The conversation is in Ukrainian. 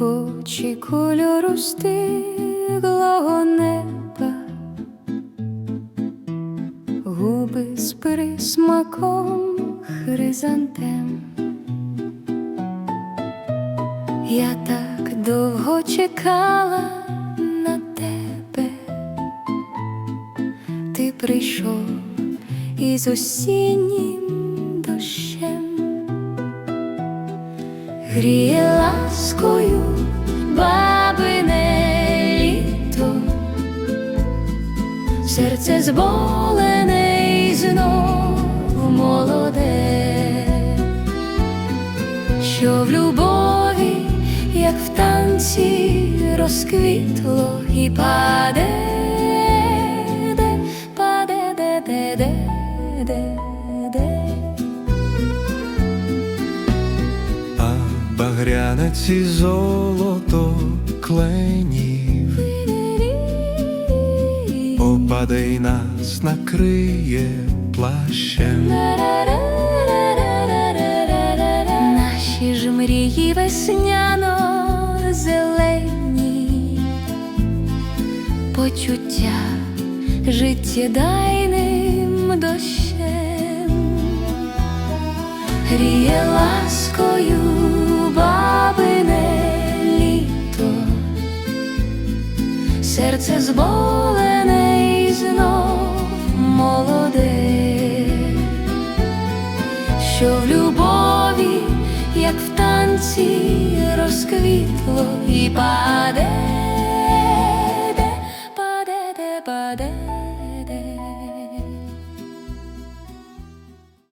очі кольору стиглого неба, губи з присмаком хризантем. Я так довго чекала на тебе, ти прийшов із осіннім гріє ласкою бабине літо, серце зболене і знов молоде. Що в любові, як в танці, розквітло і паде, де, паде, де, де, де, де, багряниці золото кленів. Опаде нас накриє плащем. Наші ж мрії весняно зелені, почуття життєдайним дощем, гріє ласкою серце зболене і знов молоде. Що в любові, як в танці, розквітло і паде,